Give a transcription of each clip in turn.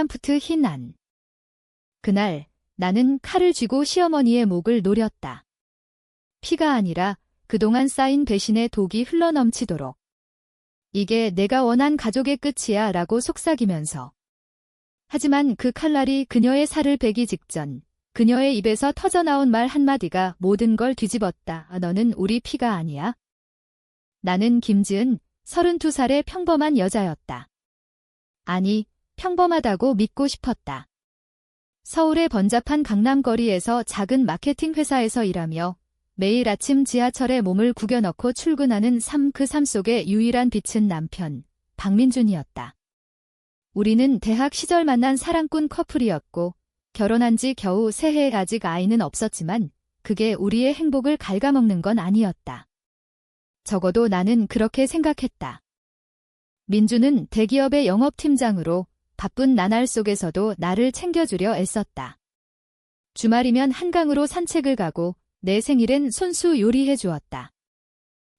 트람프트 흰안. 그날 나는 칼을 쥐고 시어머니의 목을 노렸다. 피가 아니라 그동안 쌓인 배신의 독이 흘러넘치도록. 이게 내가 원한 가족의 끝이야 라고 속삭이면서. 하지만 그 칼날이 그녀의 살을 베기 직전 그녀의 입에서 터져나온 말 한마디가 모든 걸 뒤집었다. 너는 우리 피가 아니야. 나는 김지은 32살의 평범한 여자였다. 아니, 평범하다고 믿고 싶었다. 서울의 번잡한 강남거리에서 작은 마케팅 회사에서 일하며 매일 아침 지하철에 몸을 구겨넣고 출근하는 삶 그 삶 속의 유일한 빛은 남편, 박민준이었다. 우리는 대학 시절 만난 사랑꾼 커플이었고 결혼한 지 겨우 새해 아직 아이는 없었지만 그게 우리의 행복을 갉아먹는 건 아니었다. 적어도 나는 그렇게 생각했다. 민주는 대기업의 영업팀장으로 바쁜 나날 속에서도 나를 챙겨주려 애썼다. 주말이면 한강으로 산책을 가고 내 생일엔 손수 요리해 주었다.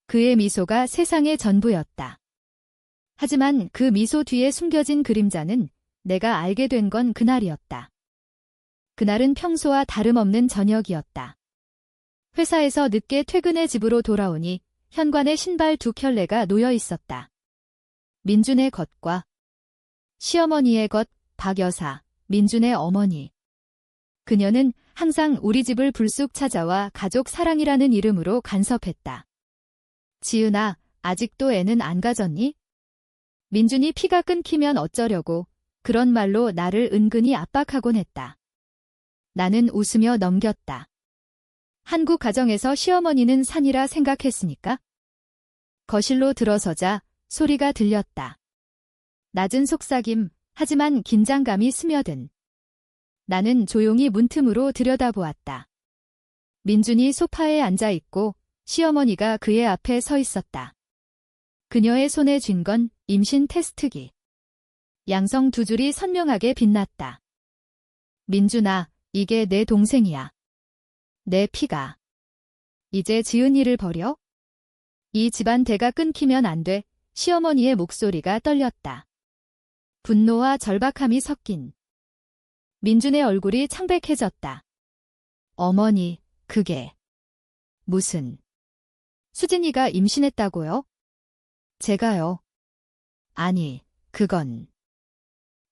그의 미소가 세상의 전부였다. 하지만 그 미소 뒤에 숨겨진 그림자는 내가 알게 된 건 그날이었다. 그날은 평소와 다름없는 저녁이었다. 회사에서 늦게 퇴근해 집으로 돌아오니 현관에 신발 두 켤레가 놓여 있었다. 민준의 것과 시어머니의 것, 박 여사, 민준의 어머니. 그녀는 항상 우리 집을 불쑥 찾아와 가족 사랑이라는 이름으로 간섭했다. 지은아, 아직도 애는 안 가졌니? 민준이 피가 끊기면 어쩌려고 그런 말로 나를 은근히 압박하곤 했다. 나는 웃으며 넘겼다. 한국 가정에서 시어머니는 산이라 생각했으니까? 거실로 들어서자 소리가 들렸다. 낮은 속삭임, 하지만 긴장감이 스며든. 나는 조용히 문틈으로 들여다보았다. 민준이 소파에 앉아 있고 시어머니가 그의 앞에 서 있었다. 그녀의 손에 쥔 건 임신 테스트기. 양성 두 줄이 선명하게 빛났다. 민준아, 이게 내 동생이야. 내 피가. 이제 지은 일을 버려? 이 집안 대가 끊기면 안 돼. 시어머니의 목소리가 떨렸다. 분노와 절박함이 섞인. 민준의 얼굴이 창백해졌다. 어머니, 그게. 무슨. 수진이가 임신했다고요? 제가요. 아니, 그건.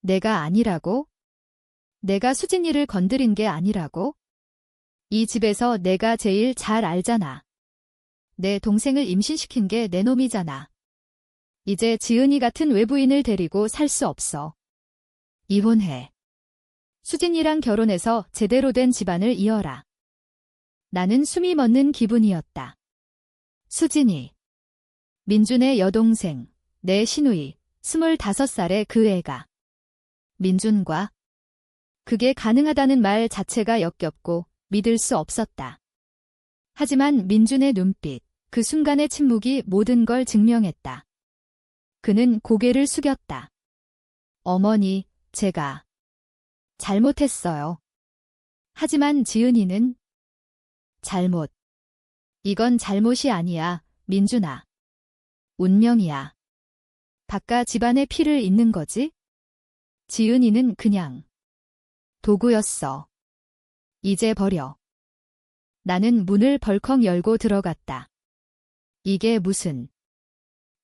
내가 아니라고? 내가 수진이를 건드린 게 아니라고? 이 집에서 내가 제일 잘 알잖아. 내 동생을 임신시킨 게 내 놈이잖아. 이제 지은이 같은 외부인을 데리고 살 수 없어. 이혼해. 수진이랑 결혼해서 제대로 된 집안을 이어라. 나는 숨이 멎는 기분이었다. 수진이. 민준의 여동생, 내 시누이, 25살의 그 애가. 민준과 그게 가능하다는 말 자체가 역겹고 믿을 수 없었다. 하지만 민준의 눈빛, 그 순간의 침묵이 모든 걸 증명했다. 그는 고개를 숙였다. 어머니, 제가 잘못했어요. 하지만 지은이는 잘못. 이건 잘못이 아니야, 민준아. 운명이야. 바깥 집안의 피를 잇는 거지? 지은이는 그냥 도구였어. 이제 버려. 나는 문을 벌컥 열고 들어갔다. 이게 무슨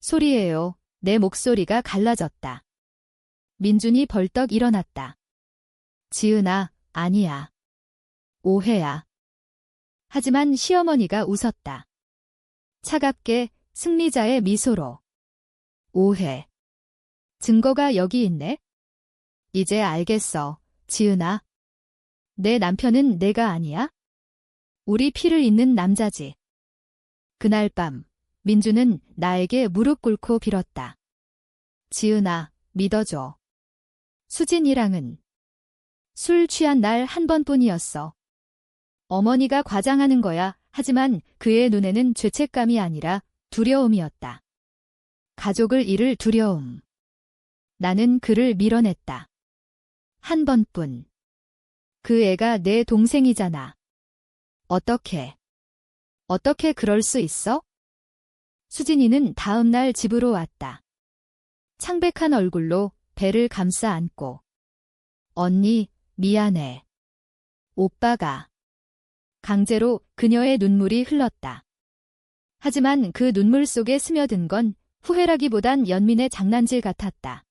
소리예요? 내 목소리가 갈라졌다. 민준이 벌떡 일어났다. 지은아, 아니야. 오해야. 하지만 시어머니가 웃었다. 차갑게 승리자의 미소로. 오해. 증거가 여기 있네? 이제 알겠어, 지은아. 내 남편은 내가 아니야? 우리 피를 잇는 남자지. 그날 밤, 민주는 나에게 무릎 꿇고 빌었다. 지은아, 믿어줘. 수진이랑은 술 취한 날 한 번뿐이었어. 어머니가 과장하는 거야. 하지만 그의 눈에는 죄책감이 아니라 두려움이었다. 가족을 잃을 두려움. 나는 그를 밀어냈다. 한 번뿐. 그 애가 내 동생이잖아. 어떻게? 어떻게 그럴 수 있어? 수진이는 다음 날 집으로 왔다. 창백한 얼굴로 배를 감싸 안고 언니, 미안해. 오빠가 강제로 그녀의 눈물이 흘렀다. 하지만 그 눈물 속에 스며든 건 후회라기보단 연민의 장난질 같았다.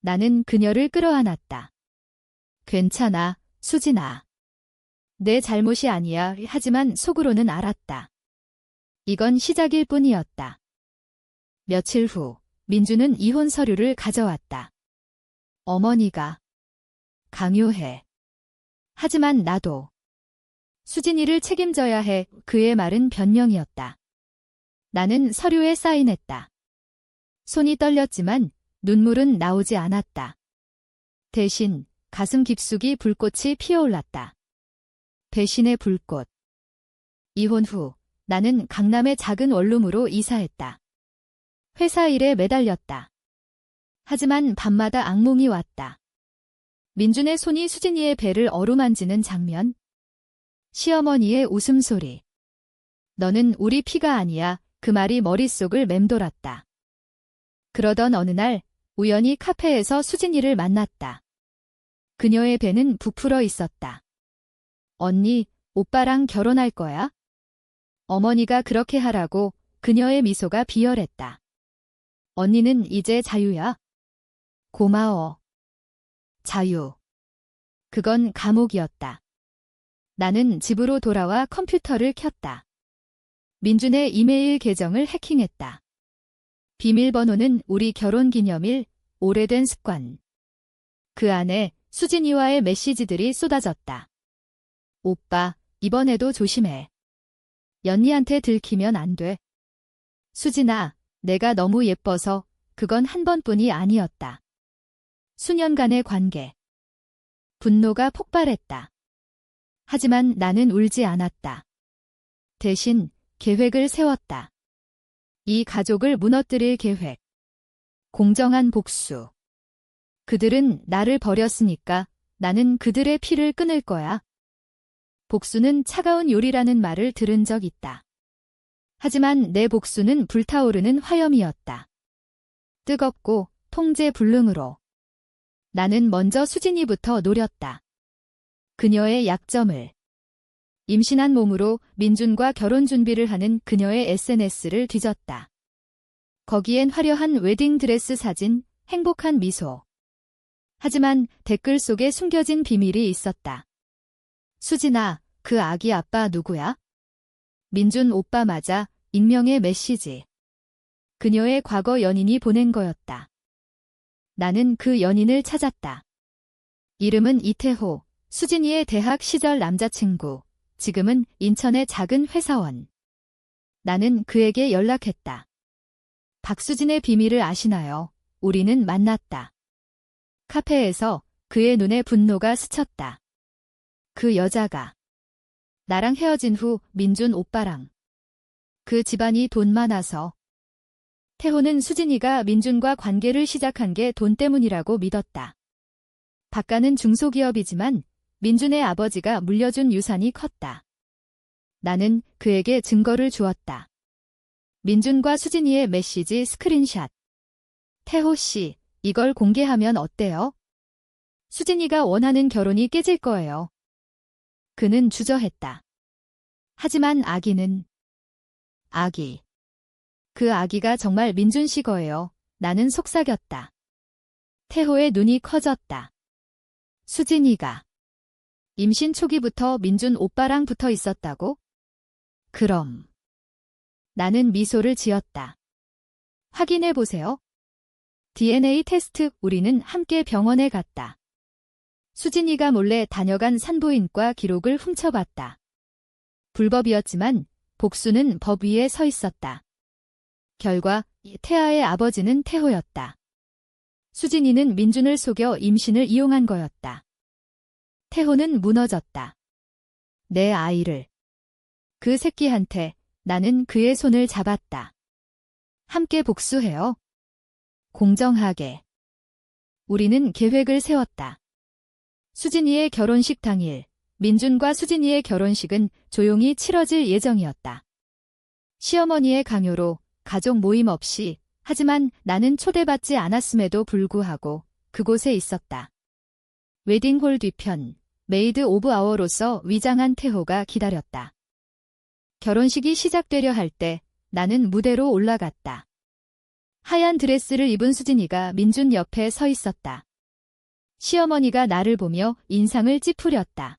나는 그녀를 끌어안았다. 괜찮아, 수진아. 내 잘못이 아니야. 하지만 속으로는 알았다. 이건 시작일 뿐이었다. 며칠 후, 민주는 이혼 서류를 가져왔다. 어머니가 강요해. 하지만 나도 수진이를 책임져야 해. 그의 말은 변명이었다. 나는 서류에 사인했다. 손이 떨렸지만 눈물은 나오지 않았다. 대신 가슴 깊숙이 불꽃이 피어올랐다. 배신의 불꽃. 이혼 후 나는 강남의 작은 원룸으로 이사했다. 회사 일에 매달렸다. 하지만 밤마다 악몽이 왔다. 민준의 손이 수진이의 배를 어루만지는 장면. 시어머니의 웃음소리. 너는 우리 피가 아니야. 그 말이 머릿속을 맴돌았다. 그러던 어느 날 우연히 카페에서 수진이를 만났다. 그녀의 배는 부풀어 있었다. 언니, 오빠랑 결혼할 거야? 어머니가 그렇게 하라고 그녀의 미소가 비열했다. 언니는 이제 자유야. 고마워. 자유. 그건 감옥이었다. 나는 집으로 돌아와 컴퓨터를 켰다. 민준의 이메일 계정을 해킹했다. 비밀번호는 우리 결혼 기념일, 오래된 습관. 그 안에 수진이와의 메시지들이 쏟아졌다. 오빠, 이번에도 조심해. 연니한테 들키면 안 돼. 수진아, 내가 너무 예뻐서 그건 한 번뿐이 아니었다. 수년간의 관계. 분노가 폭발했다. 하지만 나는 울지 않았다. 대신 계획을 세웠다. 이 가족을 무너뜨릴 계획. 공정한 복수. 그들은 나를 버렸으니까 나는 그들의 피를 끊을 거야. 복수는 차가운 요리라는 말을 들은 적 있다. 하지만 내 복수는 불타오르는 화염이었다. 뜨겁고 통제 불능으로. 나는 먼저 수진이부터 노렸다. 그녀의 약점을. 임신한 몸으로 민준과 결혼 준비를 하는 그녀의 SNS를 뒤졌다. 거기엔 화려한 웨딩드레스 사진, 행복한 미소. 하지만 댓글 속에 숨겨진 비밀이 있었다. 수진아, 그 아기 아빠 누구야? 민준 오빠 맞아, 익명의 메시지. 그녀의 과거 연인이 보낸 거였다. 나는 그 연인을 찾았다. 이름은 이태호, 수진이의 대학 시절 남자친구. 지금은 인천의 작은 회사원. 나는 그에게 연락했다. 박수진의 비밀을 아시나요? 우리는 만났다. 카페에서 그의 눈에 분노가 스쳤다. 그 여자가 나랑 헤어진 후 민준 오빠랑 그 집안이 돈 많아서 태호는 수진이가 민준과 관계를 시작한 게 돈 때문이라고 믿었다. 박가는 중소기업이지만 민준의 아버지가 물려준 유산이 컸다. 나는 그에게 증거를 주었다. 민준과 수진이의 메시지 스크린샷. 태호 씨, 이걸 공개하면 어때요? 수진이가 원하는 결혼이 깨질 거예요. 그는 주저했다. 하지만 아기는 아기. 그 아기가 정말 민준 씨 거예요. 나는 속삭였다. 태호의 눈이 커졌다. 수진이가 임신 초기부터 민준 오빠랑 붙어 있었다고? 그럼. 나는 미소를 지었다. 확인해 보세요. DNA 테스트 우리는 함께 병원에 갔다. 수진이가 몰래 다녀간 산부인과 기록을 훔쳐봤다. 불법이었지만 복수는 법 위에 서 있었다. 결과 태아의 아버지는 태호였다. 수진이는 민준을 속여 임신을 이용한 거였다. 태호는 무너졌다. 내 아이를. 그 새끼한테 나는 그의 손을 잡았다. 함께 복수해요. 공정하게. 우리는 계획을 세웠다. 수진이의 결혼식 당일, 민준과 수진이의 결혼식은 조용히 치러질 예정이었다. 시어머니의 강요로 가족 모임 없이 하지만 나는 초대받지 않았음에도 불구하고 그곳에 있었다. 웨딩홀 뒤편, 메이드 오브 아워로서 위장한 태호가 기다렸다. 결혼식이 시작되려 할 때 나는 무대로 올라갔다. 하얀 드레스를 입은 수진이가 민준 옆에 서 있었다. 시어머니가 나를 보며 인상을 찌푸렸다.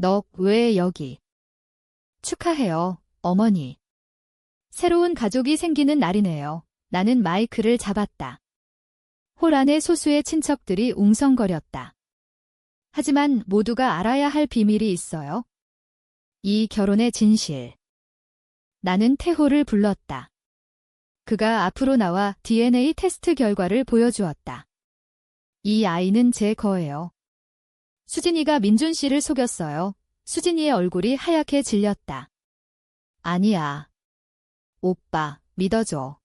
너 왜 여기? 축하해요, 어머니. 새로운 가족이 생기는 날이네요. 나는 마이크를 잡았다. 홀 안에 소수의 친척들이 웅성거렸다. 하지만 모두가 알아야 할 비밀이 있어요. 이 결혼의 진실. 나는 태호를 불렀다. 그가 앞으로 나와 DNA 테스트 결과를 보여주었다. 이 아이는 제 거예요. 수진이가 민준 씨를 속였어요. 수진이의 얼굴이 하얗게 질렸다. 아니야. 오빠, 믿어줘.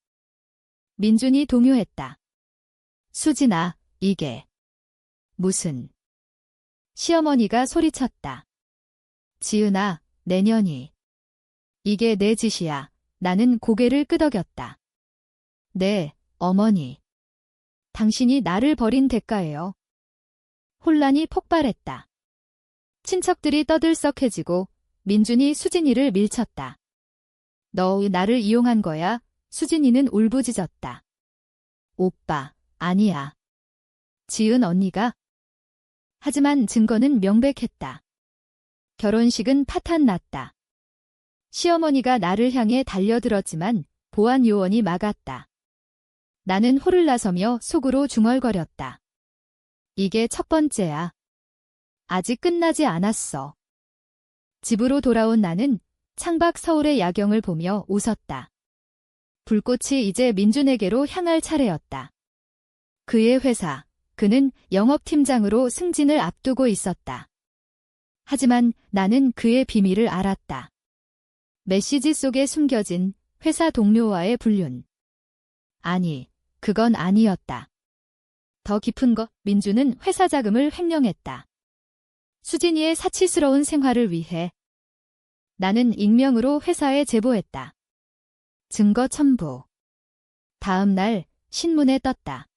민준이 동요했다. 수진아, 이게. 무슨. 시어머니가 소리쳤다. 지은아, 내년이. 이게 내 짓이야. 나는 고개를 끄덕였다. 네, 어머니. 당신이 나를 버린 대가예요. 혼란이 폭발했다. 친척들이 떠들썩해지고 민준이 수진이를 밀쳤다. 너 나를 이용한 거야? 수진이는 울부짖었다. 오빠, 아니야. 지은 언니가? 하지만 증거는 명백했다. 결혼식은 파탄 났다. 시어머니가 나를 향해 달려들었지만 보안 요원이 막았다. 나는 홀을 나서며 속으로 중얼거렸다. 이게 첫 번째야. 아직 끝나지 않았어. 집으로 돌아온 나는 창밖 서울의 야경을 보며 웃었다. 불꽃이 이제 민준에게로 향할 차례였다. 그의 회사, 그는 영업팀장으로 승진을 앞두고 있었다. 하지만 나는 그의 비밀을 알았다. 메시지 속에 숨겨진 회사 동료와의 불륜. 아니, 그건 아니었다. 더 깊은 것, 민주는 회사 자금을 횡령했다. 수진이의 사치스러운 생활을 위해 나는 익명으로 회사에 제보했다. 증거 첨부. 다음 날 신문에 떴다.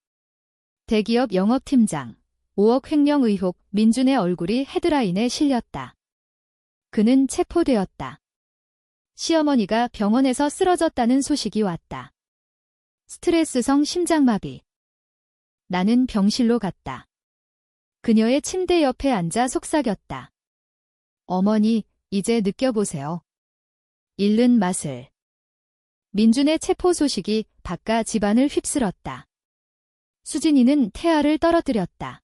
대기업 영업팀장 5억 횡령 의혹 민준의 얼굴이 헤드라인에 실렸다. 그는 체포되었다. 시어머니가 병원에서 쓰러졌다는 소식이 왔다. 스트레스성 심장마비. 나는 병실로 갔다. 그녀의 침대 옆에 앉아 속삭였다. 어머니, 이제 느껴보세요. 잃는 맛을. 민준의 체포 소식이 바깥 집안을 휩쓸었다. 수진이는 태아를 떨어뜨렸다.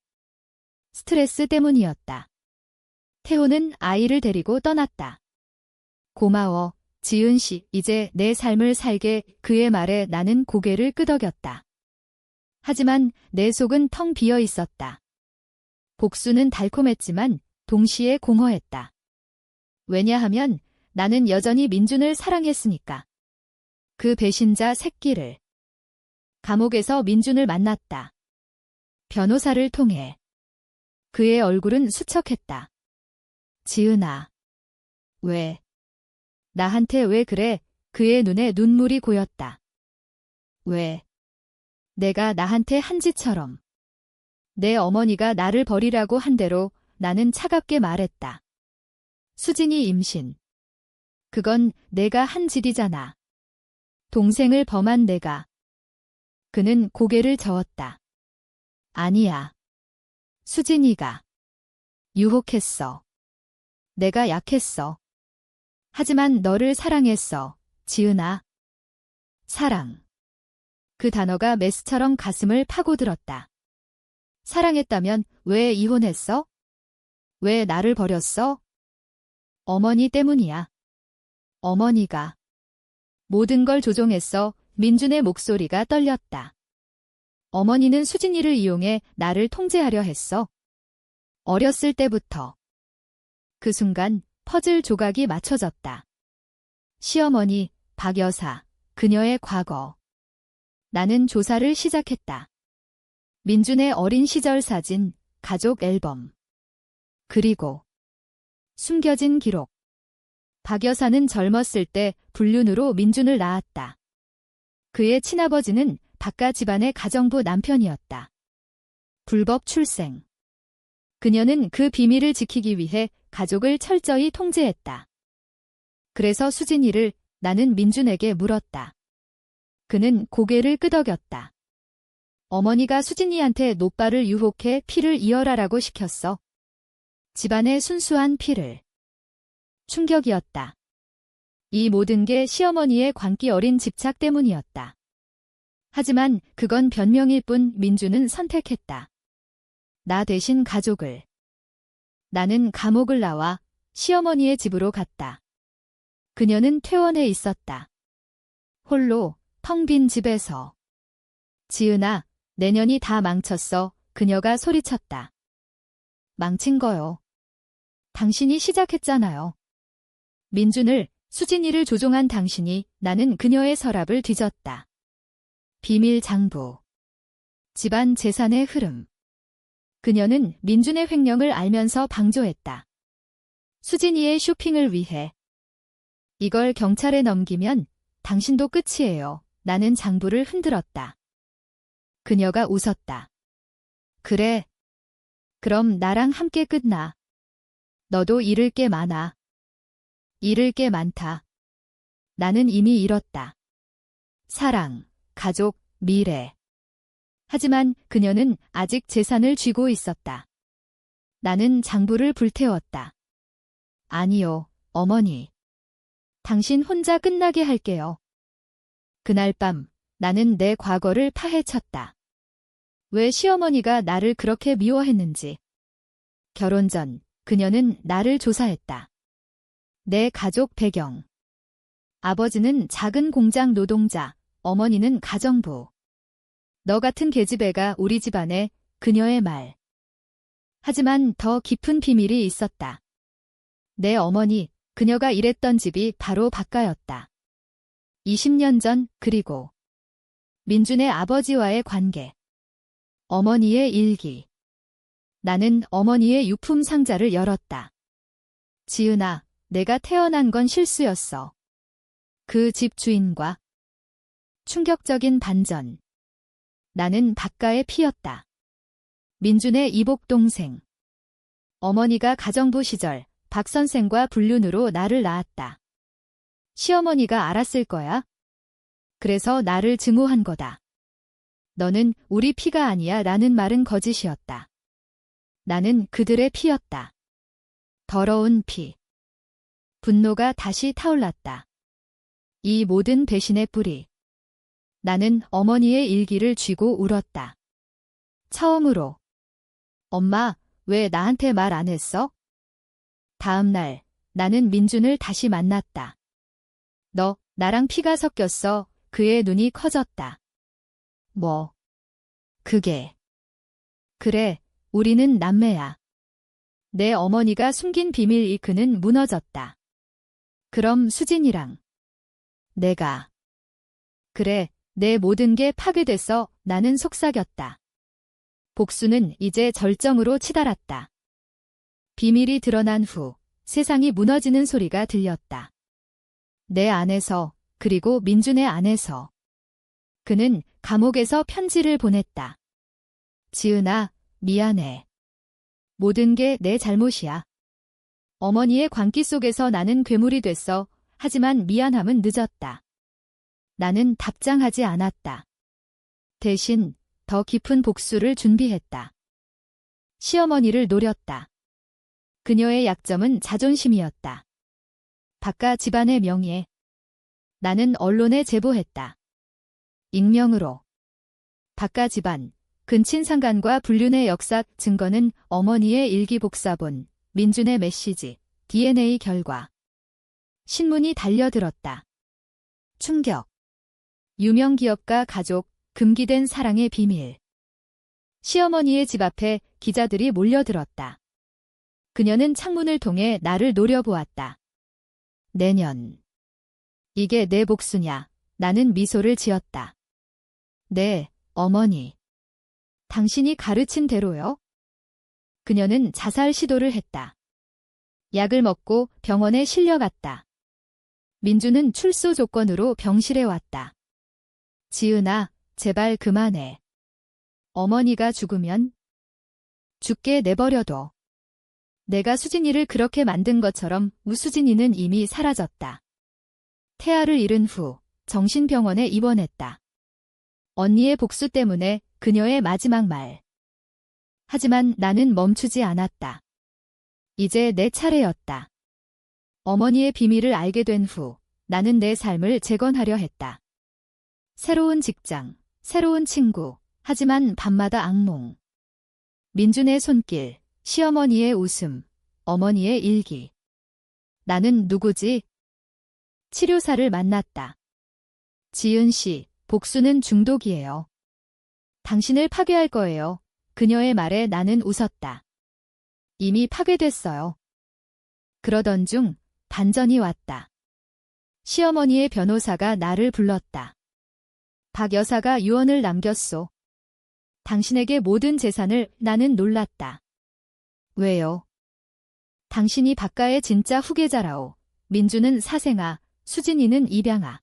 스트레스 때문이었다. 태호는 아이를 데리고 떠났다. 고마워, 지은 씨, 이제 내 삶을 살게 그의 말에 나는 고개를 끄덕였다. 하지만 내 속은 텅 비어 있었다. 복수는 달콤했지만 동시에 공허했다. 왜냐하면 나는 여전히 민준을 사랑했으니까. 그 배신자 새끼를. 감옥에서 민준을 만났다. 변호사를 통해. 그의 얼굴은 수척했다. 지은아. 왜? 나한테 왜 그래? 그의 눈에 눈물이 고였다. 왜? 내가 나한테 한 짓처럼. 내 어머니가 나를 버리라고 한 대로 나는 차갑게 말했다. 수진이 임신. 그건 내가 한 짓이잖아. 동생을 범한 내가. 그는 고개를 저었다. 아니야. 수진이가. 유혹했어. 내가 약했어. 하지만 너를 사랑했어, 지은아. 사랑. 그 단어가 메스처럼 가슴을 파고들었다. 사랑했다면 왜 이혼했어? 왜 나를 버렸어? 어머니 때문이야. 어머니가. 모든 걸 조종했어. 민준의 목소리가 떨렸다. 어머니는 수진이를 이용해 나를 통제하려 했어. 어렸을 때부터. 그 순간 퍼즐 조각이 맞춰졌다. 시어머니, 박 여사, 그녀의 과거. 나는 조사를 시작했다. 민준의 어린 시절 사진, 가족 앨범. 그리고 숨겨진 기록. 박 여사는 젊었을 때 불륜으로 민준을 낳았다. 그의 친아버지는 박가 집안의 가정부 남편이었다. 불법 출생. 그녀는 그 비밀을 지키기 위해 가족을 철저히 통제했다. 그래서 수진이를 나는 민준에게 물었다. 그는 고개를 끄덕였다. 어머니가 수진이한테 노빠를 유혹해 피를 이어라라고 시켰어. 집안의 순수한 피를. 충격이었다. 이 모든 게 시어머니의 광기 어린 집착 때문이었다. 하지만 그건 변명일 뿐 민주는 선택했다. 나 대신 가족을. 나는 감옥을 나와 시어머니의 집으로 갔다. 그녀는 퇴원해 있었다. 홀로 텅 빈 집에서. 지은아, 내년이 다 망쳤어. 그녀가 소리쳤다. 망친 거요. 당신이 시작했잖아요. 민준을, 수진이를 조종한 당신이 나는 그녀의 서랍을 뒤졌다. 비밀 장부. 집안 재산의 흐름. 그녀는 민준의 횡령을 알면서 방조했다. 수진이의 쇼핑을 위해. 이걸 경찰에 넘기면 당신도 끝이에요. 나는 장부를 흔들었다. 그녀가 웃었다. 그래. 그럼 나랑 함께 끝나. 너도 잃을 게 많아. 잃을 게 많다. 나는 이미 잃었다. 사랑, 가족, 미래. 하지만 그녀는 아직 재산을 쥐고 있었다. 나는 장부를 불태웠다. 아니요, 어머니. 당신 혼자 끝나게 할게요. 그날 밤 나는 내 과거를 파헤쳤다. 왜 시어머니가 나를 그렇게 미워했는지. 결혼 전 그녀는 나를 조사했다. 내 가족 배경. 아버지는 작은 공장 노동자, 어머니는 가정부. 너 같은 계집애가 우리 집안에 그녀의 말. 하지만 더 깊은 비밀이 있었다. 내 어머니, 그녀가 일했던 집이 바로 바가였다. 20년 전 그리고 민준의 아버지와의 관계. 어머니의 일기. 나는 어머니의 유품 상자를 열었다. 지은아, 내가 태어난 건 실수였어. 그 집 주인과 충격적인 반전. 나는 바가에 피었다. 민준의 이복 동생. 어머니가 가정부 시절 박 선생과 불륜으로 나를 낳았다. 시어머니가 알았을 거야. 그래서 나를 증오한 거다. 너는 우리 피가 아니야 라는 말은 거짓이었다. 나는 그들의 피였다. 더러운 피. 분노가 다시 타올랐다. 이 모든 배신의 뿌리. 나는 어머니의 일기를 쥐고 울었다. 처음으로. 엄마, 왜 나한테 말 안 했어? 다음 날, 나는 민준을 다시 만났다. 너, 나랑 피가 섞였어. 그의 눈이 커졌다. 뭐? 그게. 그래, 우리는 남매야. 내 어머니가 숨긴 비밀 이 그는 무너졌다. 그럼 수진이랑. 내가. 그래, 내 모든 게 파괴됐어. 나는 속삭였다. 복수는 이제 절정으로 치달았다. 비밀이 드러난 후 세상이 무너지는 소리가 들렸다. 내 안에서, 그리고 민준의 안에서. 그는 감옥에서 편지를 보냈다. 지은아, 미안해. 모든 게 내 잘못이야. 어머니의 광기 속에서 나는 괴물이 됐어. 하지만 미안함은 늦었다. 나는 답장하지 않았다. 대신 더 깊은 복수를 준비했다. 시어머니를 노렸다. 그녀의 약점은 자존심이었다. 바깥 집안의 명예. 나는 언론에 제보했다. 익명으로. 바깥 집안, 근친상간과 불륜의 역사 증거는 어머니의 일기복사본, 민준의 메시지, DNA 결과. 신문이 달려들었다. 충격. 유명 기업가 가족, 금기된 사랑의 비밀. 시어머니의 집 앞에 기자들이 몰려들었다. 그녀는 창문을 통해 나를 노려보았다. 내년. 이게 내 복수냐? 나는 미소를 지었다. 네, 어머니. 당신이 가르친 대로요? 그녀는 자살 시도를 했다. 약을 먹고 병원에 실려갔다. 민주는 출소 조건으로 병실에 왔다. 지은아, 제발 그만해. 어머니가 죽으면 죽게 내버려둬. 내가 수진이를 그렇게 만든 것처럼 우수진이는 이미 사라졌다. 태아를 잃은 후 정신병원에 입원했다. 언니의 복수 때문에 그녀의 마지막 말. 하지만 나는 멈추지 않았다. 이제 내 차례였다. 어머니의 비밀을 알게 된 후 나는 내 삶을 재건하려 했다. 새로운 직장, 새로운 친구, 하지만 밤마다 악몽. 민준의 손길, 시어머니의 웃음, 어머니의 일기. 나는 누구지? 치료사를 만났다. 지은 씨, 복수는 중독이에요. 당신을 파괴할 거예요. 그녀의 말에 나는 웃었다. 이미 파괴됐어요. 그러던 중 반전이 왔다. 시어머니의 변호사가 나를 불렀다. 박 여사가 유언을 남겼소. 당신에게 모든 재산을 나는 놀랐다. 왜요? 당신이 박가의 진짜 후계자라오. 민주는 사생아, 수진이는 입양아.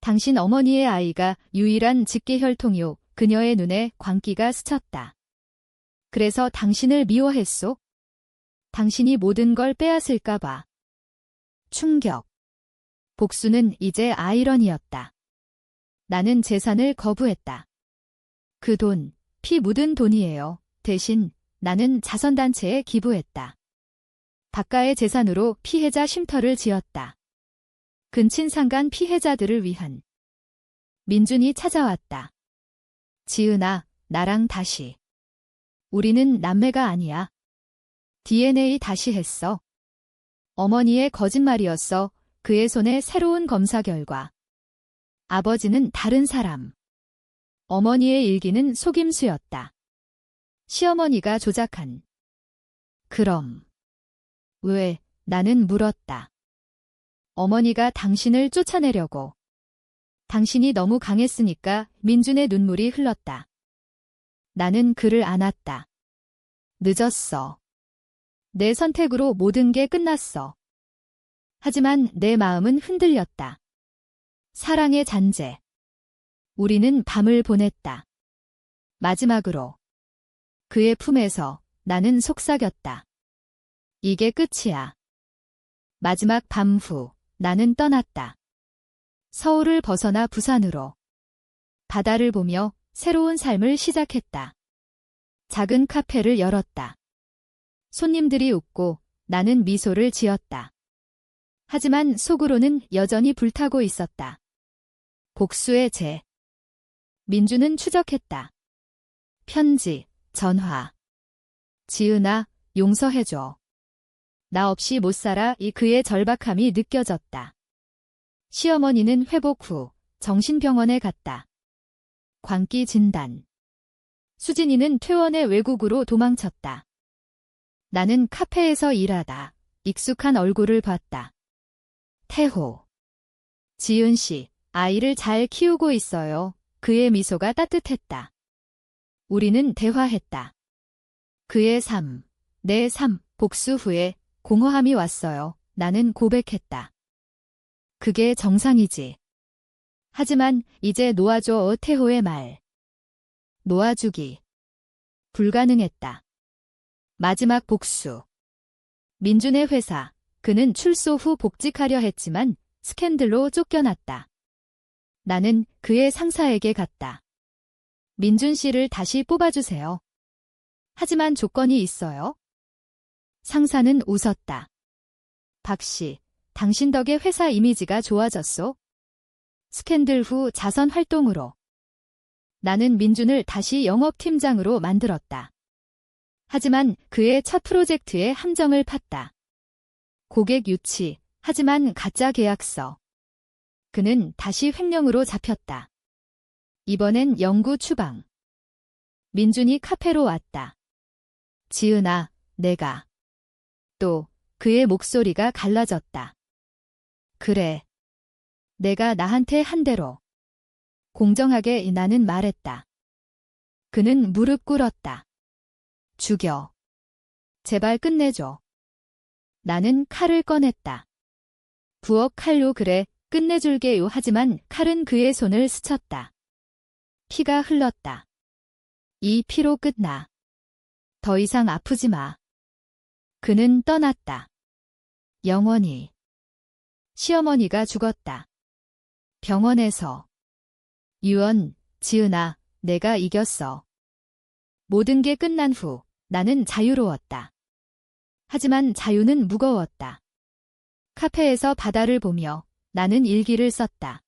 당신 어머니의 아이가 유일한 직계혈통이오. 그녀의 눈에 광기가 스쳤다. 그래서 당신을 미워했소? 당신이 모든 걸 빼앗을까봐. 충격. 복수는 이제 아이러니였다. 나는 재산을 거부했다. 그 돈, 피 묻은 돈이에요. 대신 나는 자선단체에 기부했다. 박가의 재산으로 피해자 쉼터를 지었다. 근친상간 피해자들을 위한 민준이 찾아왔다. 지은아, 나랑 다시. 우리는 남매가 아니야. DNA 다시 했어. 어머니의 거짓말이었어. 그의 손에 새로운 검사 결과. 아버지는 다른 사람. 어머니의 일기는 속임수였다. 시어머니가 조작한. 그럼. 왜, 나는 물었다. 어머니가 당신을 쫓아내려고. 당신이 너무 강했으니까 민준의 눈물이 흘렀다. 나는 그를 안았다. 늦었어. 내 선택으로 모든 게 끝났어. 하지만 내 마음은 흔들렸다. 사랑의 잔재. 우리는 밤을 보냈다. 마지막으로. 그의 품에서 나는 속삭였다. 이게 끝이야. 마지막 밤 후 나는 떠났다. 서울을 벗어나 부산으로. 바다를 보며 새로운 삶을 시작했다. 작은 카페를 열었다. 손님들이 웃고 나는 미소를 지었다. 하지만 속으로는 여전히 불타고 있었다. 복수의 죄. 민주는 추적했다. 편지, 전화. 지은아, 용서해줘. 나 없이 못 살아 이 그의 절박함이 느껴졌다. 시어머니는 회복 후 정신병원에 갔다. 광기 진단. 수진이는 퇴원해 외국으로 도망쳤다. 나는 카페에서 일하다 익숙한 얼굴을 봤다. 태호. 지은 씨, 아이를 잘 키우고 있어요. 그의 미소가 따뜻했다. 우리는 대화했다. 그의 삶, 내 삶, 복수 후에 공허함이 왔어요. 나는 고백했다. 그게 정상이지. 하지만 이제 놓아줘 태호의 말. 놓아주기. 불가능했다. 마지막 복수. 민준의 회사. 그는 출소 후 복직하려 했지만 스캔들로 쫓겨났다. 나는 그의 상사에게 갔다. 민준 씨를 다시 뽑아주세요. 하지만 조건이 있어요. 상사는 웃었다. 박 씨, 당신 덕에 회사 이미지가 좋아졌소? 스캔들 후 자선 활동으로. 나는 민준을 다시 영업팀장으로 만들었다. 하지만 그의 첫 프로젝트에 함정을 팠다. 고객 유치, 하지만 가짜 계약서. 그는 다시 횡령으로 잡혔다. 이번엔 영구 추방. 민준이 카페로 왔다. 지은아, 내가. 또 그의 목소리가 갈라졌다. 그래. 내가 나한테 한 대로. 공정하게 나는 말했다. 그는 무릎 꿇었다. 죽여. 제발 끝내줘. 나는 칼을 꺼냈다. 부엌 칼로 그래, 끝내줄게요 하지만 칼은 그의 손을 스쳤다. 피가 흘렀다. 이 피로 끝나. 더 이상 아프지 마. 그는 떠났다. 영원히. 시어머니가 죽었다. 병원에서. 유언, 지은아, 내가 이겼어. 모든 게 끝난 후 나는 자유로웠다. 하지만 자유는 무거웠다. 카페에서 바다를 보며 나는 일기를 썼다.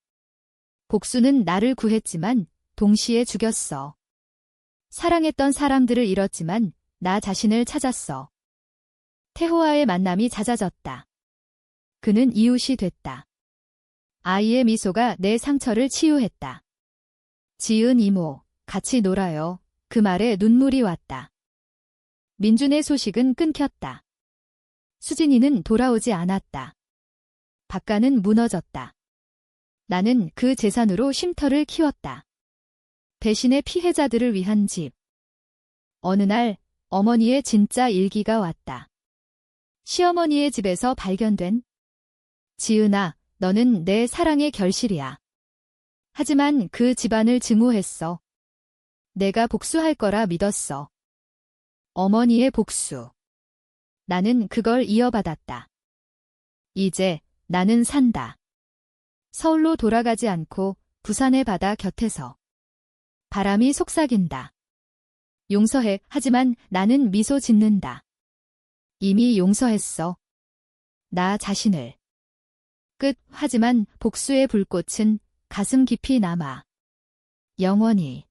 복수는 나를 구했지만 동시에 죽였어. 사랑했던 사람들을 잃었지만 나 자신을 찾았어. 태호와의 만남이 잦아졌다. 그는 이웃이 됐다. 아이의 미소가 내 상처를 치유했다. 지은 이모, 같이 놀아요. 그 말에 눈물이 왔다. 민준의 소식은 끊겼다. 수진이는 돌아오지 않았다. 박가는 무너졌다. 나는 그 재산으로 쉼터를 키웠다. 배신의 피해자들을 위한 집. 어느 날 어머니의 진짜 일기가 왔다. 시어머니의 집에서 발견된 지은아, 너는 내 사랑의 결실이야. 하지만 그 집안을 증오했어. 내가 복수할 거라 믿었어. 어머니의 복수. 나는 그걸 이어받았다. 이제 나는 산다. 서울로 돌아가지 않고 부산의 바다 곁에서. 바람이 속삭인다. 용서해, 하지만 나는 미소 짓는다. 이미 용서했어. 나 자신을. 끝, 하지만 복수의 불꽃은 가슴 깊이 남아. 영원히.